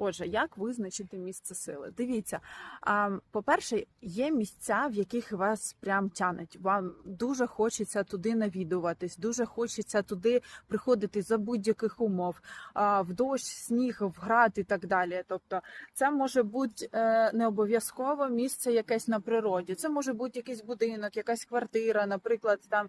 Отже, як визначити місце сили? Дивіться, по-перше, є місця, в яких вас прям тянуть. Вам дуже хочеться туди навідуватись, дуже хочеться туди приходити за будь-яких умов, в дощ, сніг, в град і так далі. Тобто, це може бути е, не обов'язково місце якесь на природі. Це може бути якийсь будинок, якась квартира, наприклад, там.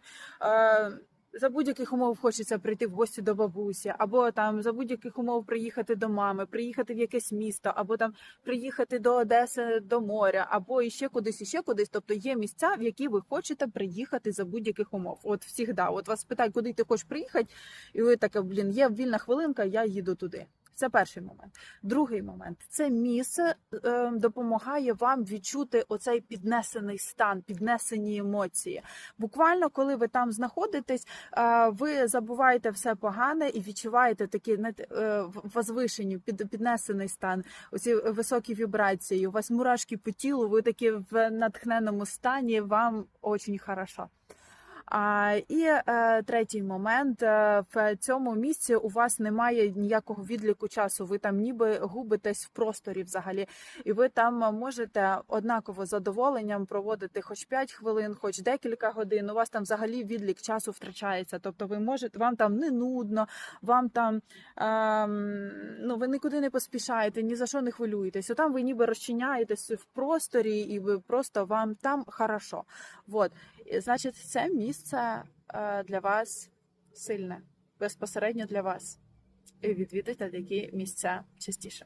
За будь-яких умов хочеться прийти в гості до бабусі, або там за будь-яких умов приїхати до мами, приїхати в якесь місто, або там приїхати до Одеси до моря, або іще кудись, іще кудись. Тобто є місця, в які ви хочете приїхати за будь-яких умов. От всіх, От вас питають, куди ти хочеш приїхати, і ви таке, блін, є вільна хвилинка, я їду туди. Це перший момент. Другий момент це місце е, допомагає вам відчути оцей піднесений стан, піднесені емоції. Буквально, коли ви там знаходитесь, е, ви забуваєте все погане і відчуваєте такі е, возвишені, під, піднесений стан, оці високі вібрації. У вас мурашки по тілу, ви такі в натхненому стані, вам дуже хорошо. А, і е, третій момент е, в цьому місці у вас немає ніякого відліку часу. Ви там ніби губитесь в просторі взагалі, і ви там можете однаково задоволенням проводити хоч 5 хвилин, хоч декілька годин. У вас там взагалі відлік часу втрачається. Тобто, ви можете вам там не нудно, вам там ем, ну ви нікуди не поспішаєте, ні за що не хвилюєтесь. Там ви ніби розчиняєтесь в просторі, і ви просто вам там хорошо. Вот. Значить, це місце е, для вас сильне, безпосередньо для вас. І відвідайте такі місця частіше.